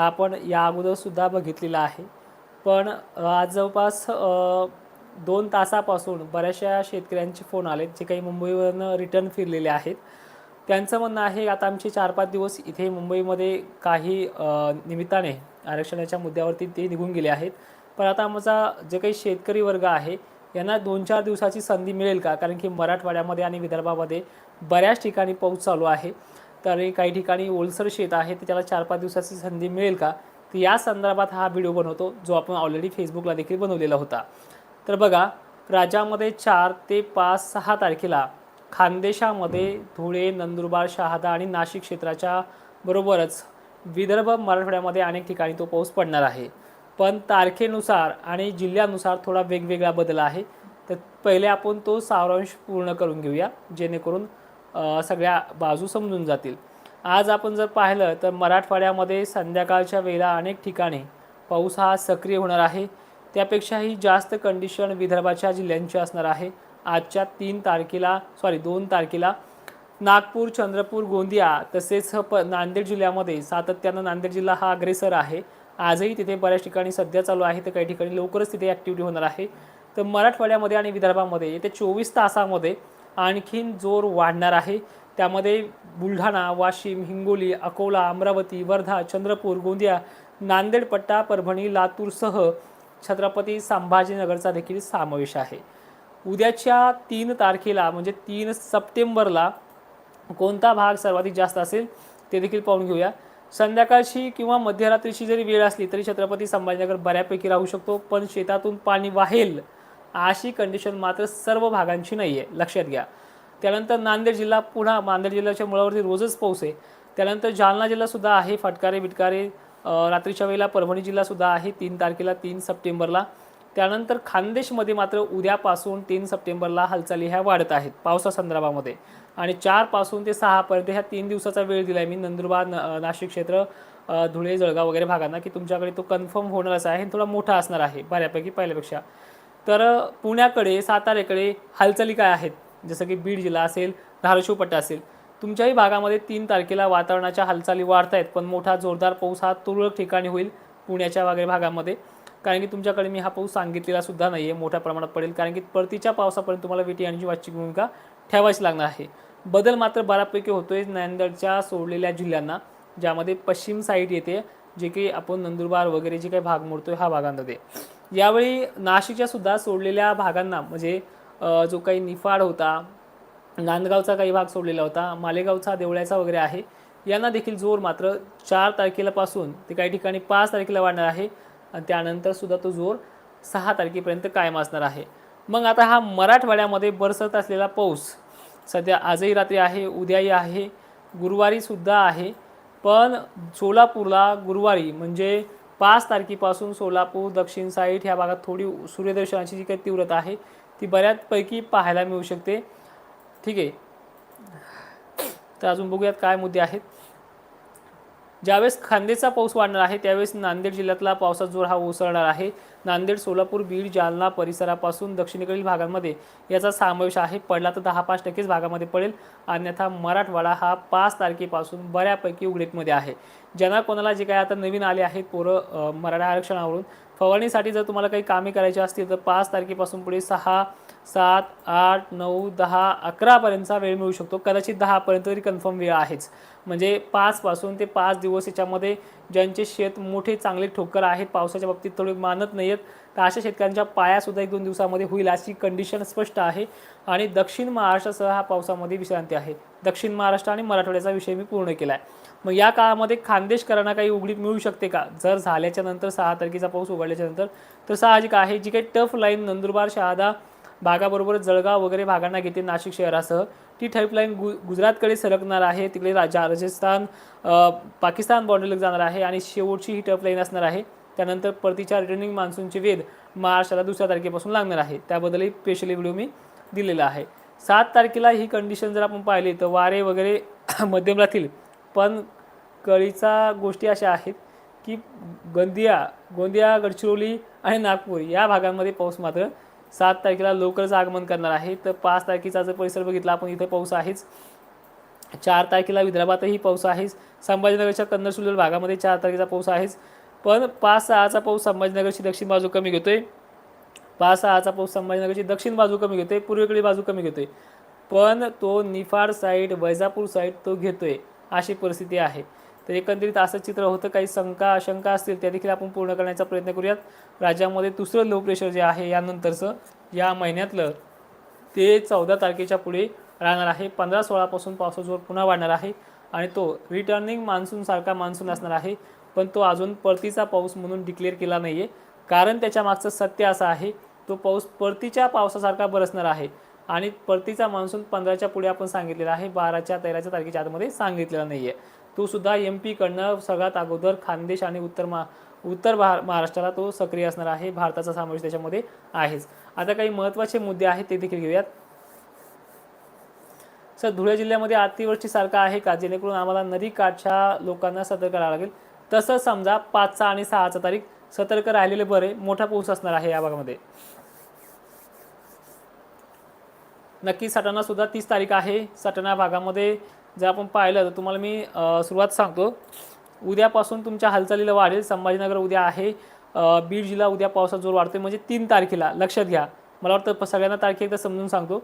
हा आपण या अगोदरसुद्धा बघितलेला आहे. पण आज जवळपास दोन तासापासून बऱ्याचशा शेतकऱ्यांचे फोन आलेत जे काही मुंबईवरनं रिटर्न फिरलेले आहेत. त्यांचं म्हणणं आहे आता आमचे चार पाच दिवस इथे मुंबईमध्ये काही निमित्ताने आरक्षणाच्या मुद्द्यावरती ते निघून गेले आहेत. पण आता आमचा जे काही शेतकरी वर्ग आहे यांना दोन चार दिवसाची संधी मिळेल का? कारण की मराठवाड्यामध्ये आणि विदर्भामध्ये बऱ्याच ठिकाणी पाऊस चालू आहे. तर काही ठिकाणी ओलसर शेत आहे तर त्याला चार पाच दिवसाची संधी मिळेल का? तर या संदर्भात हा व्हिडिओ बनवतो जो आपण ऑलरेडी फेसबुकला देखील बनवलेला होता. तर बघा राज्यामध्ये चार ते पाच सहा तारखेला खानदेशामध्ये धुळे नंदुरबार शहादा आणि नाशिक क्षेत्राच्या बरोबरच विदर्भ मराठवाड्यामध्ये अनेक ठिकाणी तो पाऊस पडणार आहे. पण तारखेनुसार आणि जिल्ह्यानुसार थोडा वेगवेगळा बदल आहे. तर पहिले आपण तो सारांश पूर्ण करून घेऊया जेणेकरून सगळ्या बाजू समजून जातील. आज आपण जर पाहिलं तर मराठवाड्यामध्ये संध्याकाळच्या वेळेला अनेक ठिकाणी पाऊस हा सक्रिय होणार आहे. त्यापेक्षाही जास्त कंडिशन विदर्भाच्या जिल्ह्यांची असणार आहे. आजच्या तीन तारखेला सॉरी दोन तारखेला नागपूर चंद्रपूर गोंदिया तसेच प नांदेड जिल्ह्यामध्ये सातत्यानं नांदेड जिल्हा हा अग्रेसर आहे. आजही तिथे बऱ्याच ठिकाणी सध्या चालू आहे तर काही ठिकाणी लवकरच तिथे ॲक्टिव्हिटी होणार आहे. तर मराठवाड्यामध्ये आणि विदर्भामध्ये येत्या चोवीस तासामध्ये आणखीन जोर वाढणार आहे. त्यामध्ये बुलढाणा वाशिम हिंगोली अकोला अमरावती वर्धा चंद्रपूर गोंदिया नांदेड पट्टा परभणी लातूरसह छत्रपती संभाजीनगरचा देखील समावेश आहे. उद्याच्या तीन तारखेला म्हणजे तीन सप्टेंबरला कोणता भाग सर्वाधिक जास्त असेल ते देखील पाहून घेऊया. संध्याकाळची किंवा मध्यरात्रीची जरी वेळ असली तरी छत्रपती संभाजीनगर बऱ्यापैकी राहू शकतो पण शेतातून पाणी वाहेल अशी कंडिशन मात्र सर्व भागांची नाही आहे लक्षात घ्या. त्यानंतर नांदेड जिल्हा पुन्हा नांदेड जिल्ह्याच्या मुळावरती रोजच पाऊस आहे. त्यानंतर जालना जिल्हासुद्धा आहे फटकारे बिटकारे. रात्रीच्या वेळेला परभणी जिल्हासुद्धा आहे तीन तारखेला तीन सप्टेंबरला. त्यानंतर खानदेशमध्ये मात्र उद्यापासून तीन सप्टेंबरला हालचाली ह्या वाढत आहेत पावसासंदर्भामध्ये आणि चारपासून ते सहापर्यंत ह्या तीन दिवसाचा वेळ दिला आहे मी नंदुरबार नाशिक क्षेत्र धुळे जळगाव वगैरे भागांना की तुमच्याकडे तो कन्फर्म होणारच आहे थोडा मोठा असणार आहे बऱ्यापैकी पहिल्यापेक्षा. तर पुण्याकडे साताऱ्याकडे हालचाली काय आहेत? जसं की बीड जिल्हा असेल धाराशिवपट्टा असेल तुमच्याही भागामध्ये तीन तारखेला वातावरणाच्या हालचाली वाढत आहेत पण मोठा जोरदार पाऊस हा तुरळक ठिकाणी होईल पुण्याच्या वगैरे भागामध्ये. कारण की तुमच्याकडे मी हा पाऊस सांगितलेला सुद्धा नाही आहे मोठ्या प्रमाणात पडेल. कारण की परतीच्या पावसापर्यंत तुम्हाला वेटी आणि वाचची भूमिका ठेवायची लागणार आहे. बदल मात्र बऱ्यापैकी होतोय नांदेडच्या सोडलेल्या जिल्ह्यांना ज्यामध्ये पश्चिम साईड येते जे की आपण नंदुरबार वगैरे जे काही भाग मोडतोय हा भागांमध्ये. यावेळी नाशिकच्या सुद्धा सोडलेल्या भागांना म्हणजे जो काही निफाड होता नांदगावचा काही भाग सोडलेला होता मालेगावचा देवळ्याचा वगैरे आहे यांना देखील जोर मात्र चार तारखेलापासून ते काही ठिकाणी पाच तारखेला वाढणार आहे. आणि त्यानंतर सुद्धा तो जोर सहा तारखेपर्यंत कायम असणार आहे. मग आता हा मराठवाड्यामध्ये बरसत असलेला पाऊस सध्या आजही रात्री आहे उद्याही आहे गुरुवारीसुद्धा आहे. पण सोलापूरला गुरुवारी म्हणजे पाच तारखेपासून सोलापूर दक्षिण साईड ह्या भागात थोडी सूर्यदर्शनाची जी काही तीव्रता आहे ती बऱ्याचपैकी पाहायला मिळू शकते. ठीक आहे. तर अजून बघूयात काय मुद्दे आहेत. ज्यावेळेस खांदेचा पाऊस वाढणार आहे त्यावेळेस नांदेड जिल्ह्यातला पावसाचा जोर हा ओसरणार आहे. नांदेड सोलापूर बीड जालना परिसरापासून दक्षिणेकडील भागांमध्ये याचा समावेश आहे. पडला तर दहा पाच टक्केच भागामध्ये पडेल. अन्यथा मराठवाडा हा पाच तारखेपासून बऱ्यापैकी उघडीकमध्ये आहे. ज्यांना कोणाला जे काय आता नवीन आले आहेत पोरं मराठा आरक्षणावरून फवारणीसाठी जर तुम्हाला काही कामे करायची असतील तर पाच तारखेपासून पुढे सहा सात आठ नऊ दहा अकरापर्यंतचा वेळ मिळू शकतो. कदाचित दहापर्यंत तरी कन्फर्म वेळ आहेच. म्हणजे पाचपासून ते पाच दिवस याच्यामध्ये ज्यांचे शेत मोठे चांगले ठोकर आहेत पावसाच्या बाबतीत थोडे मानत नाही आहेत तर अशा शेतकऱ्यांच्या पायासुद्धा एक दोन दिवसामध्ये होईल अशी कंडिशन स्पष्ट आहे. आणि दक्षिण महाराष्ट्रासह हा पावसामध्ये विश्रांती आहे. दक्षिण महाराष्ट्र आणि मराठवाड्याचा विषय मी पूर्ण केला आहे मग या काळामध्ये खानदेशकरांना काही उघडीप मिळू शकते का? जर झाल्याच्यानंतर सहा तारखेचा पाऊस उघडल्याच्या नंतर तर साहजिक आहे. जी काही टफ लाईन नंदुरबार शहादा भागाबरोबर जळगाव वगैरे भागांना घेते नाशिक शहरासह ती टफ लाईन गु गुजरातकडे सरकणार आहे. तिकडे राजा राजस्थान पाकिस्तान बॉर्डरला जाणार आहे आणि शेवटची ही टफ लाईन असणार आहे. त्यानंतर परतीच्या रिटर्निंग मान्सूनचे वेध महाराष्ट्राला दुसऱ्या तारखेपासून लागणार आहे. त्याबद्दलही स्पेशली व्हिडिओ मी दिलेला आहे. सात तारखेला ही कंडिशन जर आपण पाहिली तर वारे वगैरे मध्यम राहतील. पण कळीचा गोष्टी अशा आहेत की गोंदिया गोंदिया गडचिरोली आणि नागपूर या भागांमध्ये पाऊस मात्र सात तारखेला लवकरच आगमन करणार आहे. तर पाच तारखेचा जर परिसर बघितला आपण इथं पाऊस आहेच. चार तारखेला विदर्भातही पाऊस आहेच. संभाजीनगरच्या कन्नड सुलल भागामध्ये चार तारखेचा पाऊस आहेच. पण पाच सहाचा पाऊस संभाजीनगरची दक्षिण बाजू कमी घेतोय. पाच सहाचा पाऊस संभाजीनगरची दक्षिण बाजू कमी घेतोय पूर्वेकडील बाजू कमी घेतोय. पण तो निफाड साईड वैजापूर साईड तो घेतोय अशी परिस्थिती आहे. तर एकंदरीत असं चित्र होतं काही शंका आशंका असतील त्या देखील आपण पूर्ण करण्याचा प्रयत्न करूयात. राज्यामध्ये दुसरं लो प्रेशर जे आहे यानंतरचं या महिन्यातलं ते चौदा तारखेच्या पुढे राहणार आहे. पंधरा सोळापासून पावसाचा जोर पुन्हा वाढणार आहे आणि तो रिटर्निंग मान्सूनसारखा मान्सून असणार आहे. पण तो अजून परतीचा पाऊस म्हणून डिक्लेअर केला नाही आहे कारण त्याच्या मागचं सत्य असं आहे तो पाऊस परतीच्या पावसासारखा बरसणार आहे. आणि परतीचा मान्सून पंधराच्या पुढे आपण सांगितलेला आहे बाराच्या तेराच्या तारखेच्या आतमध्ये सांगितलेला नाही आहे तो सुद्धा एम पीकडनं सगळ्यात अगोदर खानदेश आणि उत्तर मा उत्तर भार महाराष्ट्राला तो सक्रिय असणार आहे भारताचा समावेश त्याच्यामध्ये आहेच. आता काही महत्त्वाचे मुद्दे आहेत ते देखील घेऊयात. सर धुळे जिल्ह्यामध्ये अतिवृष्टीसारखं आहे का? जेणेकरून आम्हाला नदी काठच्या लोकांना सतर्क करावं लागेल. तसंच समजा पाचचा आणि सहाचा तारीख सतर्क राहिलेले बरे मोठा पाऊस असणार आहे या भागामध्ये. नक्की सटाणा सुद्धा तीस तारीख आहे. सटाणा भागामध्ये जर आपण पाहिलं तर तुम्हाला मी सुरुवात सांगतो. उद्यापासून तुमच्या हालचालीला वाढेल. संभाजीनगर उद्या आहे. बीड जिल्हा उद्या पावसाचा जोर वाढतोय. म्हणजे तीन तारखेला लक्षात घ्या. मला वाटतं प- सगळ्यांना तारखे एकदा समजून सांगतो.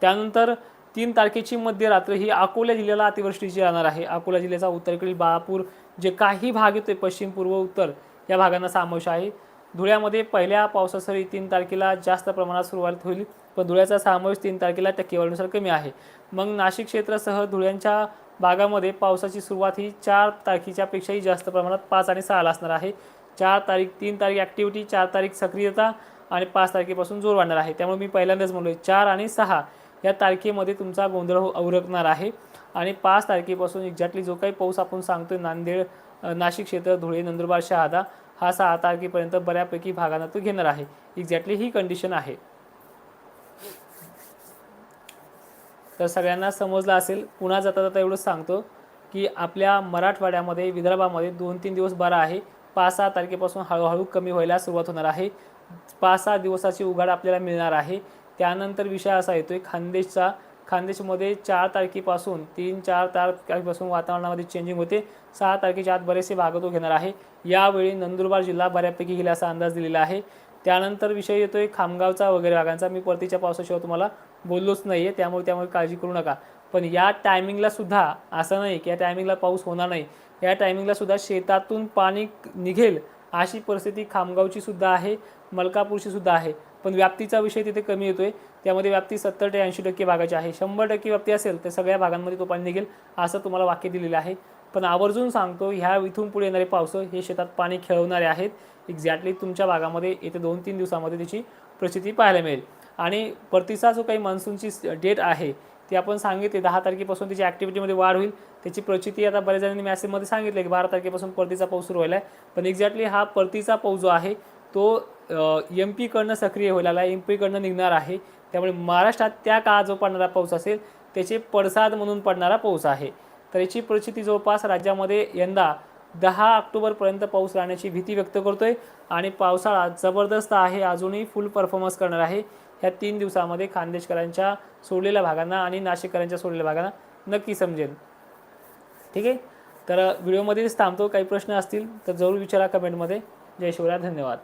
त्यानंतर तीन तारखेची मध्यरात्र ही अकोला जिल्ह्याला अतिवृष्टीची राहणार आहे. अकोला जिल्ह्याचा उत्तरेकडील बाळापूर जे काही भाग येतोय पश्चिम पूर्व उत्तर या भागांना समावेश आहे. धुळ्यामध्ये पहिल्या पावसासरी तीन तारखेला जास्त प्रमाणात सुरुवात होईल पण धुळ्याचा समावेश तीन तारखेला टक्केवारीनुसार कमी आहे. मग नाशिक क्षेत्रासह धुळ्यांच्या भागामध्ये पावसाची सुरुवात ही चार तारखेच्या पेक्षाही जास्त प्रमाणात पाच आणि सहाला असणार आहे. चार तारीख तीन तारीख ॲक्टिव्हिटी चार तारीख सक्रियता आणि पाच तारखेपासून जोर वाढणार आहे. त्यामुळे मी पहिल्यांदाच म्हणलो चार आणि सहा या तारखेमध्ये तुमचा गोंधळ हो- उरकणार आहे. आणि पाच तारखेपासून एक्झॅक्टली जो काही पाऊस आपण सांगतोय नांदेड नाशिक क्षेत्र धुळे नंदुरबार शहादा हा सहा तारखेपर्यंत बऱ्यापैकी भागांना तो घेणार आहे. एक्झॅक्टली ही कंडिशन आहे. तर सगळ्यांना समजलं असेल पुन्हा जाता जाता एवढंच सांगतो की आपल्या मराठवाड्यामध्ये विदर्भामध्ये दोन तीन दिवस बरा आहे. पाच सहा तारखेपासून हळूहळू कमी व्हायला सुरुवात होणार आहे. पाच सहा दिवसाची उघाड आपल्याला मिळणार आहे. त्यानंतर विषय असा येतोय खानदेशचा खानदेशमध्ये चार तारखेपासून तीन चार तारखेपासून वातावरणामध्ये चेंजिंग होते. सहा तारखेच्या आत बरेचसे भाग तो घेणार आहे. यावेळी नंदुरबार जिल्हा बऱ्यापैकी गेला असा अंदाज दिलेला आहे. त्यानंतर विषय येतोय खामगावचा वगैरे भागांचा. मी परतीच्या पावसाशिवाय तुम्हाला बोललोच नाही आहे त्यामुळे त्यामुळे काळजी करू नका. पण या टायमिंगला सुद्धा असं नाही की या टायमिंगला पाऊस होणार नाही. या टायमिंगला सुद्धा शेतातून पाणी निघेल अशी परिस्थिती खामगावची सुद्धा आहे मलकापूरची सुद्धा आहे. पण व्याप्तीचा विषय तिथे कमी येतोय. त्यामध्ये व्याप्ती सत्तर ते ऐंशी टक्के भागाची आहे. शंभर टक्के व्याप्ती असेल तर सगळ्या भागांमध्ये तो पाणी निघेल असं तुम्हाला वाक्य दिलेलं आहे. पण आवर्जून सांगतो ह्या इथून पुढे येणारे पावस हे शेतात पाणी खेळवणारे आहेत. एक्झॅक्टली तुमच्या भागामध्ये येत्या दोन तीन दिवसामध्ये त्याची प्रचिती पाहायला मिळेल. आणि परतीचा जो काही मान्सूनची डेट आहे ती आपण सांगितली दहा तारखेपासून त्याची ॲक्टिव्हिटीमध्ये वाढ होईल. त्याची प्रचिती आता बऱ्याच जणांनी मॅसेजमध्ये सांगितलं की बारा तारखेपासून परतीचा पाऊस सुरू व्हायला आहे पण एक्झॅक्टली हा परतीचा पाऊस जो आहे तो एम पीकडनं सक्रिय व्हायला एम पीकडनं निघणार आहे. त्यामुळे महाराष्ट्रात त्या काळात जो पडणारा पाऊस असेल त्याचे पडसाद म्हणून पडणारा पाऊस आहे. तर याची परिस्थिती जवळपास राज्यामध्ये यंदा दहा ऑक्टोबरपर्यंत पाऊस राहण्याची भीती व्यक्त करतोय आणि पावसाळा जबरदस्त आहे अजूनही फुल परफॉर्मन्स करणार आहे. ह्या तीन दिवसामध्ये खानदेशकरांच्या सोडलेल्या भागांना आणि नाशिककरांच्या सोडलेल्या भागांना नक्की समजेल. ठीक आहे? तर व्हिडिओमध्येच थांबतो. काही प्रश्न असतील तर जरूर विचारा कमेंटमध्ये. जय शिवराय. धन्यवाद.